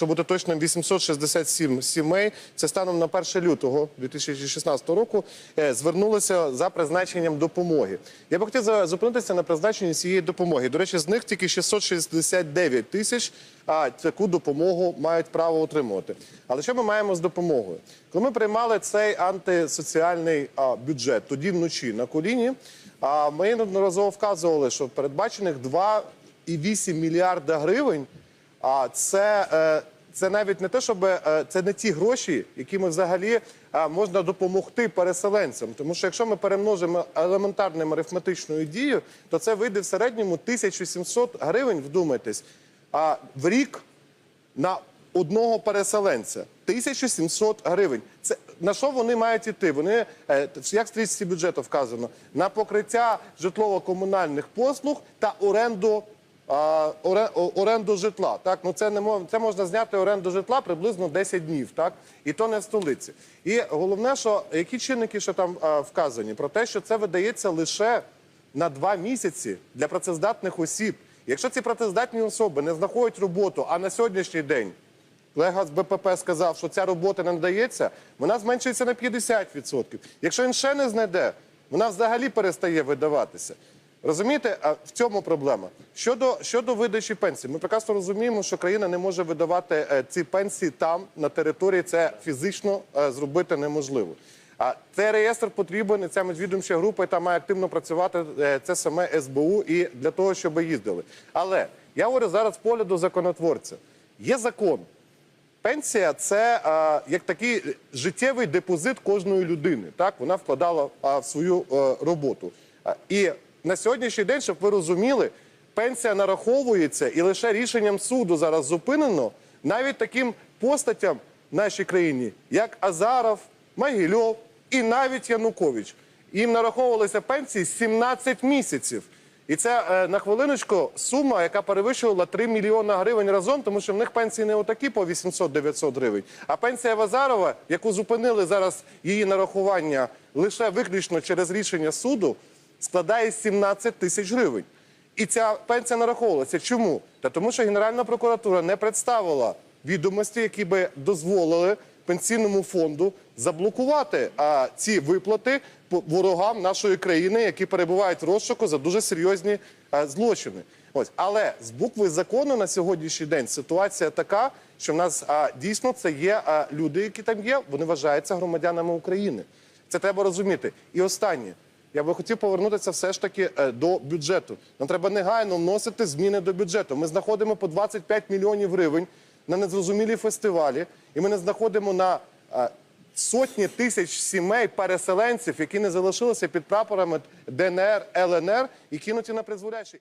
Щоб бути точним, 867 сімей, це станом на 1 лютого 2016 року, е, звернулися за призначенням допомоги. Я би хотів зупинитися на призначенні цієї допомоги. До речі, з них тільки 669 тисяч а, таку допомогу мають право отримувати. Але що ми маємо з допомогою? Коли ми приймали цей антисоціальний а, бюджет тоді вночі на коліні, а, ми неодноразово вказували, що передбачених 2,8 мільярда гривень. А це, е, це навіть не те, щоб е, це не ті гроші, якими взагалі е, можна допомогти переселенцям. Тому що якщо ми перемножимо елементарним арифметичною дією, то це вийде в середньому 1700 гривень, вдумайтесь, в рік на одного переселенця 1700 гривень. Це на що вони мають іти? Вони як в стрічці бюджету вказано на покриття житлово-комунальних послуг та оренду. Оренду житла. Так, ну це не мов- це можна зняти оренду житла приблизно 10 днів, так і то не в столиці. І головне, що які чинники ще там вказані, про те, що це видається лише на два місяці для працездатних осіб. Якщо ці працездатні особи не знаходять роботу, а на сьогоднішній день колега з БПП сказав, що ця робота не надається, вона зменшується на 50%. Якщо він ще не знайде, вона взагалі перестає видаватися. Розумієте, а в цьому проблема. Щодо, щодо видачі пенсій, ми прекрасно розуміємо, що країна не може видавати е, ці пенсії там, на території, це фізично е, зробити неможливо. А цей реєстр потрібен, і ця міжвідомча група яка має активно працювати. е, Це саме СБУ і для того, щоб їздили. Але я говорю зараз з погляду законотворця. Є закон. Пенсія це а, як такий життєвий депозит кожної людини. Так вона вкладала а, в свою е, роботу. А, і на сьогоднішній день, щоб ви розуміли, пенсія нараховується і лише рішенням суду зараз зупинено навіть таким постатям в нашій країні, як Азаров, Могильов і навіть Янукович. Їм нараховувалися пенсії 17 місяців. І це е, на хвилиночку сума, яка перевищувала 3 мільйони гривень разом, тому що в них пенсії не отакі по 800-900 гривень. А пенсія Вазарова, яку зупинили зараз її нарахування лише виключно через рішення суду, складає 17 тисяч гривень. І ця пенсія нараховувалася. Чому? Та тому, що Генеральна прокуратура не представила відомості, які би дозволили пенсійному фонду заблокувати а, ці виплати ворогам нашої країни, які перебувають в розшуку за дуже серйозні а, злочини. Ось, але з букви закону на сьогоднішній день ситуація така, що в нас а, дійсно це є а, люди, які там є, вони вважаються громадянами України. Це треба розуміти. І останнє. Я би хотів повернутися все ж таки е, до бюджету. Нам треба негайно вносити зміни до бюджету. Ми знаходимо по 25 мільйонів гривень на незрозумілі фестивалі, і ми не знаходимо на е, сотні тисяч сімей переселенців, які не залишилися під прапорами ДНР, ЛНР і кинуті на призволяще.